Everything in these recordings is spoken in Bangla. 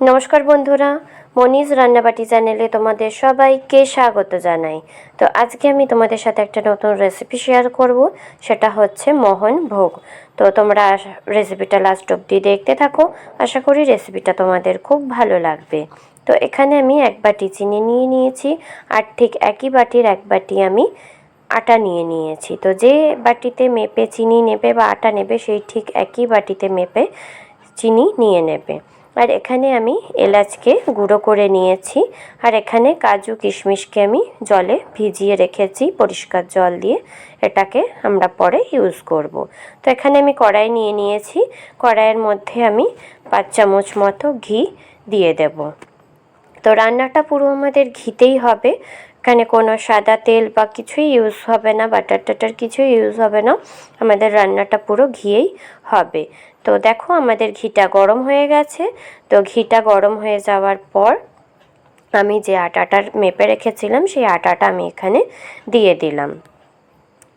নমস্কার বন্ধুরা, মনিজ রান্নাবাটি চ্যানেলে তোমাদের সবাইকে স্বাগত জানাই। তো আজকে আমি তোমাদের সাথে একটা নতুন রেসিপি শেয়ার করব, সেটা হচ্ছে মোহন ভোগ। তো তোমরা রেসিপিটা লাস্ট অবধি দেখতে থাকো, আশা করি রেসিপিটা তোমাদের খুব ভালো লাগবে। তো এখানে আমি এক বাটি চিনি নিয়ে নিয়েছি, আর ঠিক একই বাটির এক বাটি আমি আটা নিয়ে নিয়েছি। তো যে বাটিতে মেপে চিনি নেবে বা আটা নেবে, সেই ঠিক একই বাটিতে মেপে চিনি নিয়ে নেবে। আর এখানে আমি এলাচকে গুঁড়ো করে নিয়েছি। আর এখানে কাজু কিশমিশকে আমি জলে ভিজিয়ে রেখেছি পরিষ্কার জল দিয়ে। এটাকে আমরা পরে ইউজ করব। তো এখানে আমি কড়াই নিয়ে নিয়েছি। কড়াইয়ের মধ্যে আমি পাঁচ চামচ মতো ঘি দিয়ে দেব। তো রান্নাটা পুরো আমাদের ঘিতেই হবে। এখানে কোনো সাদা তেল বা কিছুই ইউজ হবে না বাটার টাটার কিছুই ইউজ হবে না। আমাদের রান্নাটা পুরো ঘিয়েই হবে। তো দেখো আমাদের ঘিটা গরম হয়ে গেছে। তো ঘিটা গরম হয়ে যাওয়ার পর আমি যে আটাটার মেপে রেখেছিলাম, সেই আটাটা আমি এখানে দিয়ে দিলাম।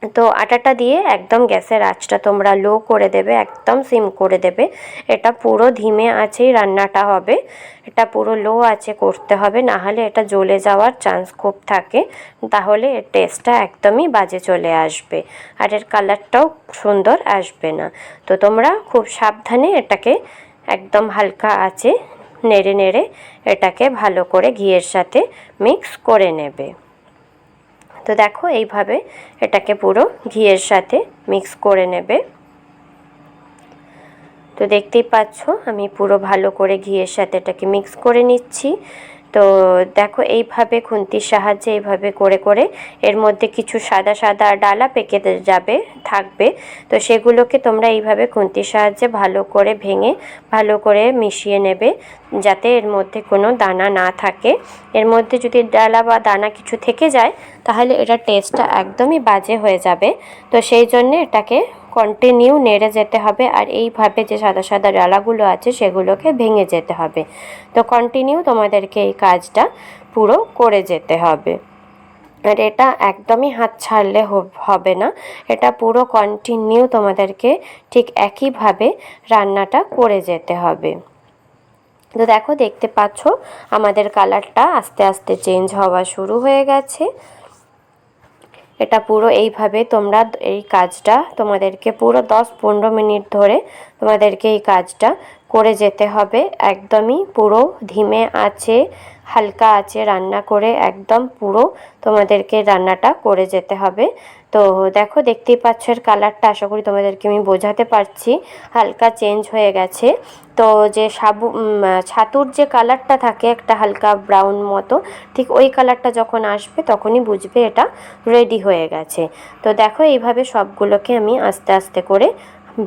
তো আটাটা দিয়ে একদম গ্যাসের আঁচটা তোমরা লো করে দেবে, একদম সিম করে দেবে। এটা পুরো ধিমে আছেই রান্নাটা হবে। এটা পুরো লো আছে করতে হবে না হলে এটা জ্বলে যাওয়ার চান্স খুব থাকে। তাহলে এর টেস্টটা একদমই বাজে চলে আসবে আর এর কালারটাও সুন্দর আসবে না। তো তোমরা খুব সাবধানে এটাকে একদম হালকা আছে নেড়ে নেড়ে এটাকে ভালো করে ঘিয়ের সাথে মিক্স করে নেবে। তো দেখো এইভাবে এটাকে পুরো ঘিয়ের সাথে মিক্স করে নেবে। তো দেখতেই পাচ্ছ, আমি পুরো ভালো করে ঘিয়ের সাথে এটাকে মিক্স করে নিচ্ছি। তো দেখো এইভাবে খুন্তির সাহায্যে এইভাবে করে করে এর মধ্যে কিছু সাদা সাদা ডালা পেকে যাবে, থাকবে। তো সেগুলোকে তোমরা এইভাবে খুন্তির সাহায্যে ভালো করে ভেঙে, ভালো করে মিশিয়ে নেবে যাতে এর মধ্যে কোনো দানা না থাকে। এর মধ্যে যদি ডালা বা দানা কিছু থেকে যায়, তাহলে এটা টেস্টটা একদমই বাজে হয়ে যাবে। তো সেই জন্যে এটাকে কন্টিনিউ নেড়ে যেতে হবে আর এইভাবে যে সাদা সাদা ডালাগুলো আছে সেগুলোকে ভেঙে যেতে হবে। তো কন্টিনিউ তোমাদেরকে এই কাজটা পুরো করে যেতে হবে। আর এটা একদমই হাত ছাড়লে হবে না। এটা পুরো কন্টিনিউ তোমাদেরকে ঠিক একইভাবে রান্নাটা করে যেতে হবে। তো দেখো, দেখতে পাচ্ছ আমাদের কালারটা আস্তে আস্তে চেঞ্জ হওয়া শুরু হয়ে গেছে। এটা পুরো এইভাবে তোমরা এই কাজটা তোমাদেরকে পুরো দশ পনেরো মিনিট ধরে তোমাদেরকে এই কাজটা করে যেতে হবে। একদমই পুরো ধিমে আছে, হালকা আছে রান্না করে একদম পুরো তোমাদেরকে রান্নাটা করে যেতে হবে। তো দেখো, দেখতেই পাচ্ছ এর কালারটা আশা করি তোমাদেরকে আমি বোঝাতে পারছি। হালকা চেঞ্জ হয়ে গেছে। তো যে সাবু ছাতুর যে কালারটা থাকে একটা হালকা ব্রাউন মতো, ঠিক ওই কালারটা যখন আসবে তখনই বুঝবে এটা রেডি হয়ে গেছে। তো দেখো, এইভাবে সবগুলোকে আমি আস্তে আস্তে করে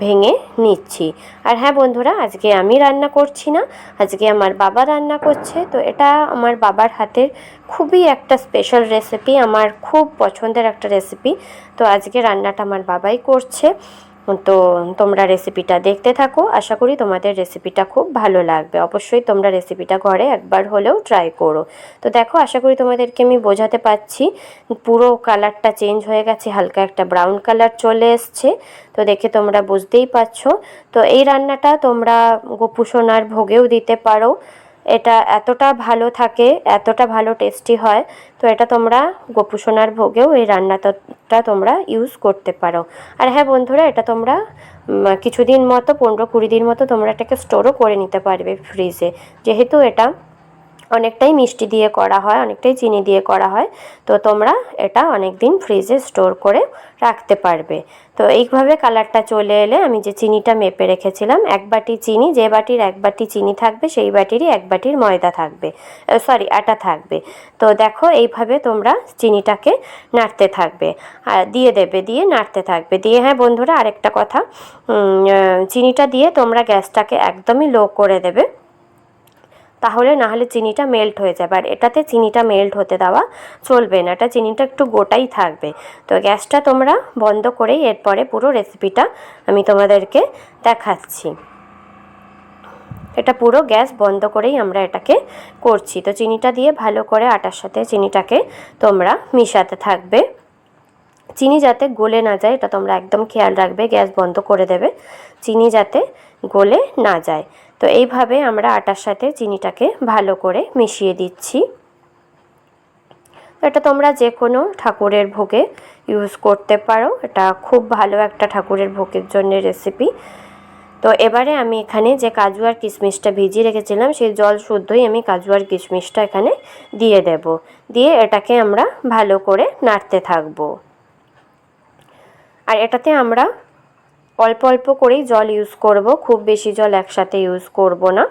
ভেঙে নিচ্ছি। আর হ্যাঁ বন্ধুরা, আজকে আমি রান্না করছি না, আজকে আমার বাবা রান্না করছে। তো এটা আমার বাবার হাতের খুবই একটা স্পেশাল রেসিপি আমার খুব পছন্দের একটা রেসিপি তো আজকে রান্নাটা আমার বাবাই করছে। তো তোমরা রেসিপিটা দেখতে থাকো। আশা করি তোমাদের রেসিপিটা খুব ভালো লাগবে। অবশ্যই তোমরা রেসিপিটা ঘরে একবার হলেও ট্রাই করো। তো দেখো, আশা করি তোমাদেরকে আমি বোঝাতে পারছি। পুরো কালারটা চেঞ্জ হয়ে গেছে, হালকা একটা ব্রাউন কালার চলে এসছে। তো দেখে তোমরা বুঝতেই পারছ। তো এই রান্নাটা তোমরা গোপুসোনার ভোগেও দিতে পারো। এটা এতটা ভালো থাকে, এতটা ভালো টেস্টি হয়, তো এটা তোমরা গোপুসোনার ভোগেও এই রান্নাটা তোমরা ইউজ করতে পারো। আর হ্যাঁ বন্ধুরা, এটা তোমরা কিছুদিন মতো, পনেরো কুড়ি দিন মতো তোমরা এটাকে স্টোরও করে নিতে পারবে ফ্রিজে যেহেতু এটা অনেকটাই মিষ্টি দিয়ে করা হয়, অনেকটাই চিনি দিয়ে করা হয়। তো তোমরা এটা অনেক দিন ফ্রিজে স্টোর করে রাখতে পারবে। তো এইভাবে কালারটা চলে এলে আমি যে চিনিটা মেপে রেখেছিলাম, এক বাটি চিনি, যে বাটির এক বাটি চিনি থাকবে, সেই বাটিরই এক বাটির ময়দা থাকবে সরি আটা থাকবে। তো দেখো এইভাবে তোমরা চিনিটাকে নাড়তে থাকবে আর দিয়ে দেবে, দিয়ে নাড়তে থাকবে। দিয়ে হ্যাঁ বন্ধুরা আরেকটা কথা চিনিটা দিয়ে তোমরা গ্যাসটাকে একদমই লো করে দেবে। তাহলে না হলে চিনিটা মেল্ট হয়ে যাবে। আর এটাতে চিনিটা মেল্ট হতে দেওয়া চলবে না। এটা চিনিটা একটু গোটাই থাকবে। তো গ্যাসটা তোমরা বন্ধ করেই এরপরে পুরো রেসিপিটা আমি তোমাদেরকে দেখাচ্ছি। এটা পুরো গ্যাস বন্ধ করেই আমরা এটাকে করছি। তো চিনিটা দিয়ে ভালো করে আটার সাথে চিনিটাকে তোমরা মিশাতে থাকবে। চিনি যাতে গলে না যায়, এটা তোমরা একদম খেয়াল রাখবে, গ্যাস বন্ধ করে দেবে। চিনি যাতে গলে না যায়। তো এইভাবে আমরা আটার সাথে চিনিটাকে ভালো করে মিশিয়ে দিচ্ছি। এটা তোমরা যে কোনো ঠাকুরের ভোগে ইউজ করতে পারো। এটা খুব ভালো একটা ঠাকুরের ভোগের জন্য রেসিপি তো এবারে আমি এখানে যে কাজু আর কিশমিশটা ভিজিয়ে রেখেছিলাম, সেই জল শুদ্ধই আমি কাজু আর কিশমিশটা এখানে দিয়ে দেব। দিয়ে এটাকে আমরা ভালো করে নাড়তে থাকব। আর এটাতে আমরা অল্প অল্প করেই জল ইউজ করব, খুব বেশি জল একসাথে ইউজ করব না।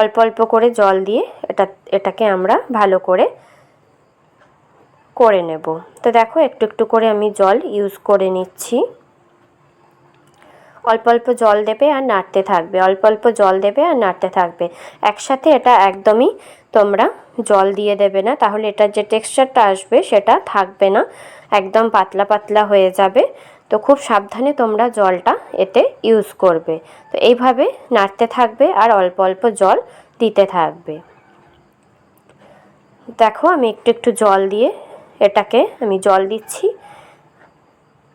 অল্প অল্প করে জল দিয়ে এটা, এটাকে আমরা ভালো করে করে নেব। তো দেখো, একটু একটু করে আমি জল ইউজ করে নিচ্ছি। অল্প অল্প জল দেবে আর নাড়তে থাকবে। অল্প অল্প জল দেবে আর নাড়তে থাকবে। একসাথে এটা একদমই তোমরা জল দিয়ে দেবে না, তাহলে এটার যে টেক্সচারটা আসবে সেটা থাকবে না। একদম পাতলা পাতলা হয়ে যাবে। তো খুব সাবধানে তোমরা জলটা এতে ইউজ করবে। তো এইভাবে নাড়তে থাকবে আর অল্প অল্প জল দিতে থাকবে। দেখো আমি একটু একটু জল দিয়ে এটাকে আমি জল দিচ্ছি।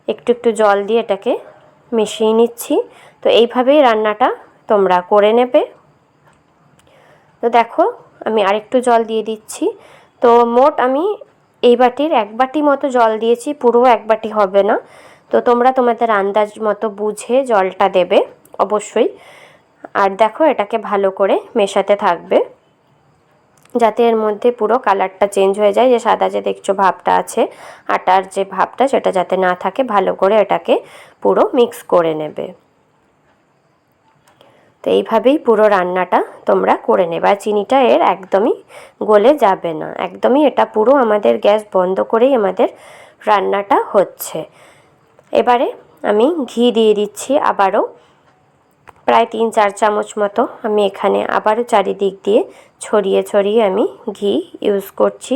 একটু একটু জল দিয়ে এটাকে মিশিয়ে নিচ্ছি। তো এইভাবেই রান্নাটা তোমরা করে নেবে। তো দেখো আমি আরেকটু জল দিয়ে দিচ্ছি। তো মোট আমি এই বাটির এক বাটি মতো জল দিয়েছি, পুরো এক বাটি হবে না। তো তোমরা তোমাদের আন্দাজ মতো বুঝে জলটা দেবে, অবশ্যই। আর দেখো, এটাকে ভালো করে মেশাতে থাকবে, যাতে এর মধ্যে পুরো কালারটা চেঞ্জ হয়ে যায়। যে সাদা যে দেখছ ভাবটা আছে, আটার যে ভাবটা, সেটা যাতে না থাকে, ভালো করে এটাকে পুরো মিক্স করে নেবে। তো এইভাবেই পুরো রান্নাটা তোমরা করে নেবে। আর চিনিটা এর একদমই গলে যাবে না। একদমই এটা পুরো আমাদের গ্যাস বন্ধ করেই আমাদের রান্নাটা হচ্ছে। এবারে আমি ঘি দিয়ে দিচ্ছি আবারও। প্রায় তিন চার চামচ মতো আমি এখানে আবারও চারিদিক দিয়ে ছড়িয়ে ছড়িয়ে আমি ঘি ইউজ করছি।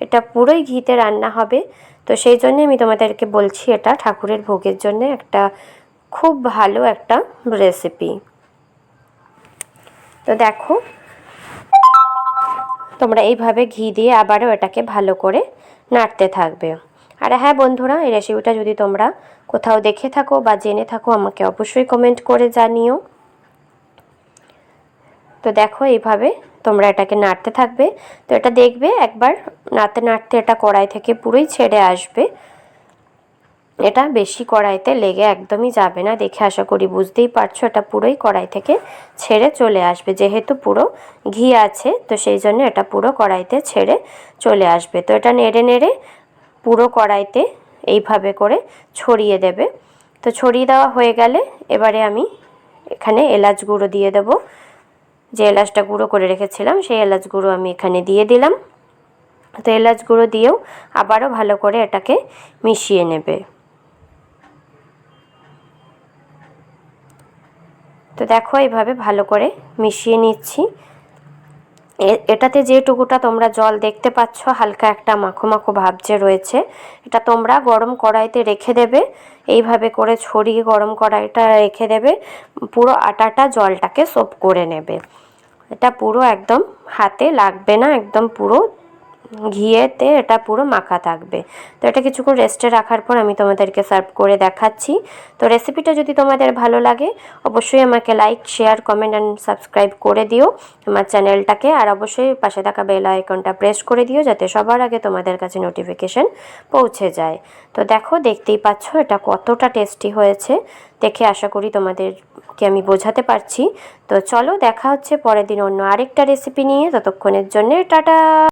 এটা পুরোই ঘিতে রান্না হবে। তো সেই জন্যে আমি তোমাদেরকে বলছি এটা ঠাকুরের ভোগের জন্য একটা খুব ভালো একটা রেসিপি তো দেখো, তোমরা এইভাবে ঘি দিয়ে আবারও এটাকে ভালো করে নাড়তে থাকবে। আর হ্যাঁ বন্ধুরা, এই রেসিপিটা যদি তোমরা কোথাও দেখে থাকো বা জেনে থাকো, আমাকে অবশ্যই কমেন্ট করে জানিও। তো দেখো, এইভাবে তোমরা এটাকে নাড়তে থাকবে। তো এটা দেখবে, একবার নাড়তে নাড়তে এটা কড়াই থেকে পুরোই ছেড়ে আসবে। এটা বেশি কড়াইতে লেগে একদমই যাবে না, দেখে আশা করি বুঝতেই পারছ, এটা পুরোই কড়াই থেকে ছেড়ে চলে আসবে। যেহেতু পুরো ঘি আছে, তো সেই জন্য এটা পুরো কড়াইতে ছেড়ে চলে আসবে। তো এটা নেড়ে নেড়ে পুরো কড়াইতে এইভাবে করে ছড়িয়ে দেবে। তো ছড়িয়ে দেওয়া হয়ে গেলে এবারে আমি এখানে এলাচ গুঁড়ো দিয়ে দেবো। যে এলাচটা গুঁড়ো করে রেখেছিলাম, সেই এলাচ গুঁড়ো আমি এখানে দিয়ে দিলাম। তো এলাচ গুঁড়ো দিয়েও আবারও ভালো করে এটাকে মিশিয়ে নেবে। তো দেখো এইভাবে ভালো করে মিশিয়ে নিচ্ছি। এটাতে যেটুকুটা তোমরা জল দেখতে পাচ্ছ, হালকা একটা মাখো মাখো ভাব যে রয়েছে, এটা তোমরা গরম কড়াইতে রেখে দেবে। এইভাবে করে ছড়িয়ে গরম কড়াইটা রেখে দেবে। পুরো আটাটা জলটাকে সোপ করে নেবে। এটা পুরো একদম হাতে লাগবে না, একদম পুরো ঘিয়েতে এটা পুরো মাখা থাকবে। তো এটা কিছুক্ষণ রেস্টে রাখার পর আমি তোমাদেরকে সার্ভ করে দেখাচ্ছি। তো রেসিপিটা যদি তোমাদের ভালো লাগে, অবশ্যই আমাকে like share comment and subscribe করে দিও আমার চ্যানেলটাকে আর অবশ্যই পাশে থাকা বেল আইকনটা প্রেস করে দিও যাতে সবার আগে তোমাদের কাছে নোটিফিকেশন পৌঁছে যায়। তো দেখো, দেখতেই পাচ্ছ এটা কতটা টেস্টি হয়েছে। দেখে আশা করি তোমাদেরকে আমি বোঝাতে পারছি। তো চলো, দেখা হচ্ছে পরের দিন অন্য আরেকটা রেসিপি নিয়ে। ততক্ষণের জন্য টাটা!